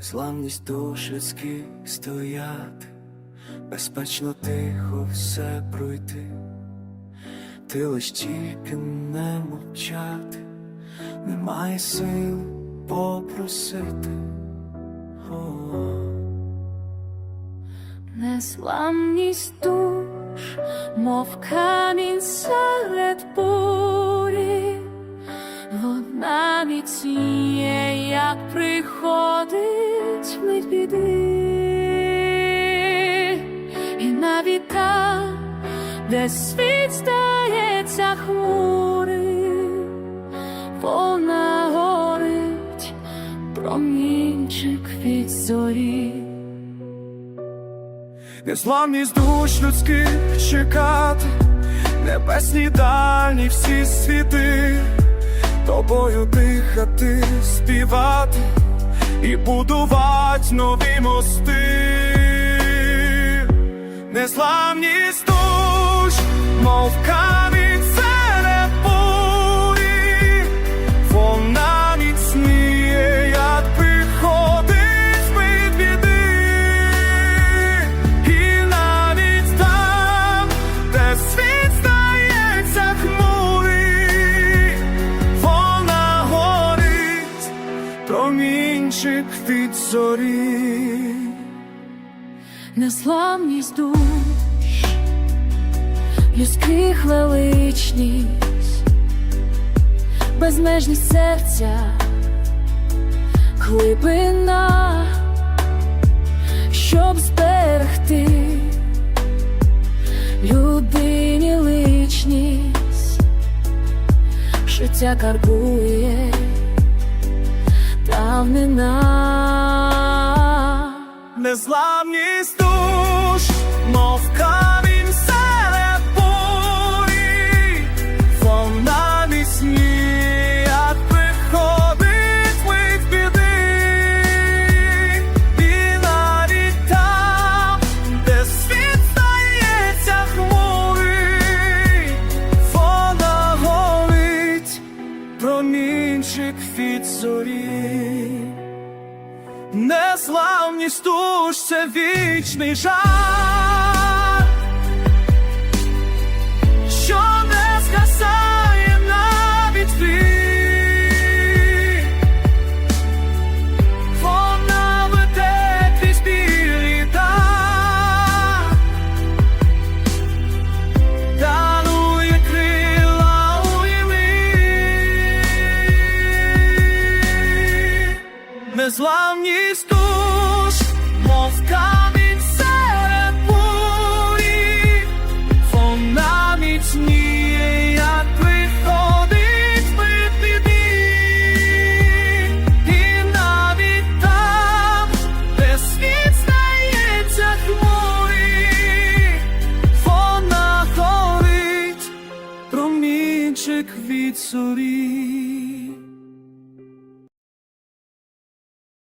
Славність душ стояти, безпечно тихо все пройти, ти лиш тільки не мовчати, немає сил попросити. О-о. Незламність душ, мов камінь серед бурі, вона міцніє, як приходить мить біди, і навіть там, де світ здається хмурим, вона горить, промінчик від зорі. Незламність душ людських чекати, небесні дальні всі світи, тобою дихати, співати і будувати нові мости. Незламність душ, мов камінь промінчик від зорі. Незламність душ, людських величність, безмежність серця, глибина, щоб зберегти людині личність, життя карбує давнина. Незламність промінчик від зорі. Неславність душ це вічний жар, Незламність душ, мов камінь серед бурі, вона міцніє, як приходить мить біди. І навіть там, де світ здається хмурий, вона горить, промінчик від зорі.